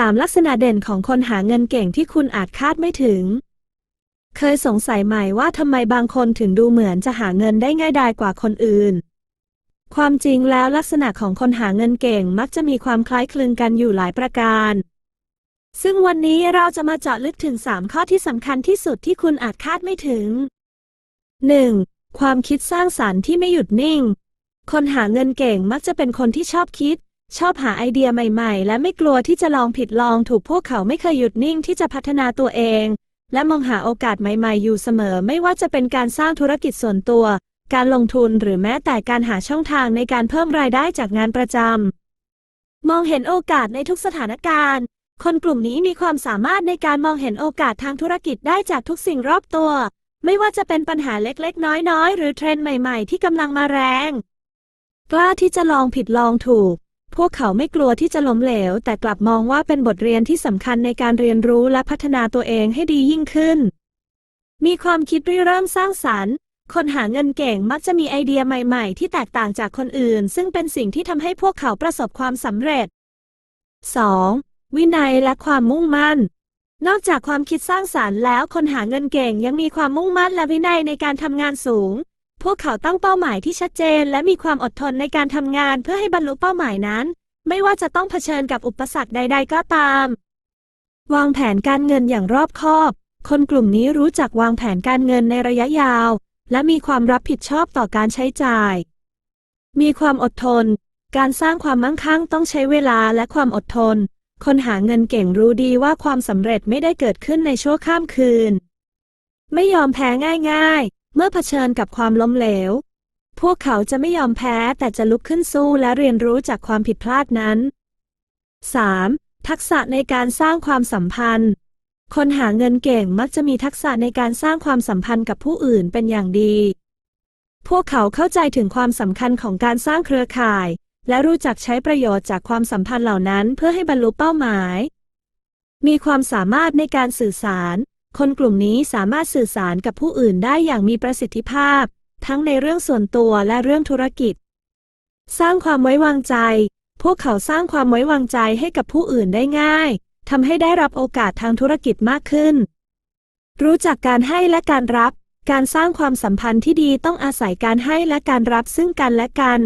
3. ลักษณะเด่นของคนหาเงินเก่งที่คุณอาจคาดไม่ถึง เคยสงสัยไหมว่าทำไมบางคนถึงดูเหมือนจะหาเงินได้ง่ายดายกว่าคนอื่น ความจริงแล้วลักษณะของคนหาเงินเก่งมักจะมีความคล้ายคลึงกันอยู่หลายประการ ซึ่งวันนี้เราจะมาเจาะลึกถึง 3 ข้อที่สำคัญที่สุดที่คุณอาจคาดไม่ถึง 1. ความคิดสร้างสรรค์ที่ไม่หยุดนิ่ง คนหาเงินเก่งมักจะเป็นคนที่ชอบคิด ชอบหาไอเดียใหม่ๆ และไม่กลัวที่จะลองผิดลองถูกพวกเขาไม่เคยหยุดนิ่งที่จะพัฒนาตัวเอง และมองหาโอกาสใหม่ๆ อยู่เสมอ ไม่ว่าจะเป็นการสร้างธุรกิจส่วนตัว การลงทุนหรือแม้แต่การหาช่องทางในการเพิ่มรายได้จากงานประจำมองเห็นโอกาสในทุกสถานการณ์ คนกลุ่มนี้มีความสามารถในการมองเห็นโอกาสทางธุรกิจได้จากทุกสิ่งรอบตัว ไม่ว่าจะเป็นปัญหาเล็กๆ น้อยๆ หรือเทรนด์ใหม่ ๆ ที่กำลังมาแรง กล้าที่จะลองผิดลองถูก พวกเขาไม่กลัวที่จะล้มเหลว แต่กลับมองว่าเป็นบทเรียนที่สำคัญในการเรียนรู้และพัฒนาตัวเองให้ดียิ่งขึ้น มีความคิดริเริ่มสร้างสรรค์ คนหาเงินเก่งมักจะมีไอเดียใหม่ ๆ ที่แตกต่างจากคนอื่น ซึ่งเป็นสิ่งที่ทำให้พวกเขาประสบความสำเร็จ 2. วินัยและความมุ่งมั่น นอกจากความคิดสร้างสารรค์แล้วคนหาเงินเก่งยังมีความมุ่งมั่นและวินัยในการทำงานสูง พวกเขาตั้งเป้าหมายที่ชัดเจน และมีความอดทนในการทำงานเพื่อให้บรรลุเป้าหมายนั้น ไม่ว่าจะต้องเผชิญกับอุปสรรคใด ๆ ก็ตาม วางแผนการเงินอย่างรอบคอบ คนกลุ่มนี้รู้จักวางแผนการเงินในระยะยาว และมีความรับผิดชอบต่อการใช้จ่าย มีความอดทน การสร้างความมั่งคั่งต้องใช้เวลาและความอดทน คนหาเงินเก่งรู้ดีว่าความสำเร็จไม่ได้เกิดขึ้นในชั่วข้ามคืน ไม่ยอมแพ้ง่าย ๆ เมื่อเผชิญกับความล้มเหลว พวกเขาจะไม่ยอมแพ้แต่จะลุกขึ้นสู้และเรียนรู้จากความผิดพลาดนั้น 3. ทักษะในการสร้างความสัมพันธ์ คนหาเงินเก่งมักจะมีทักษะในการสร้างความสัมพันธ์กับผู้อื่นเป็นอย่างดี พวกเขาเข้าใจถึงความสำคัญของการสร้างเครือข่าย และรู้จักใช้ประโยชน์จากความสัมพันธ์เหล่านั้นเพื่อให้บรรลุเป้าหมาย มีความสามารถในการสื่อสาร คนกลุ่มนี้สามารถสื่อสารกับผู้อื่นได้อย่างมีประสิทธิภาพ ทั้งในเรื่องส่วนตัวและเรื่องธุรกิจ สร้างความไว้วางใจ พวกเขาสร้างความไว้วางใจให้กับผู้อื่นได้ง่ายทำให้ได้รับโอกาสทางธุรกิจมากขึ้น รู้จักการให้และการรับ การสร้างความสัมพันธ์ที่ดีต้องอาศัยการให้และการรับซึ่งกันและกัน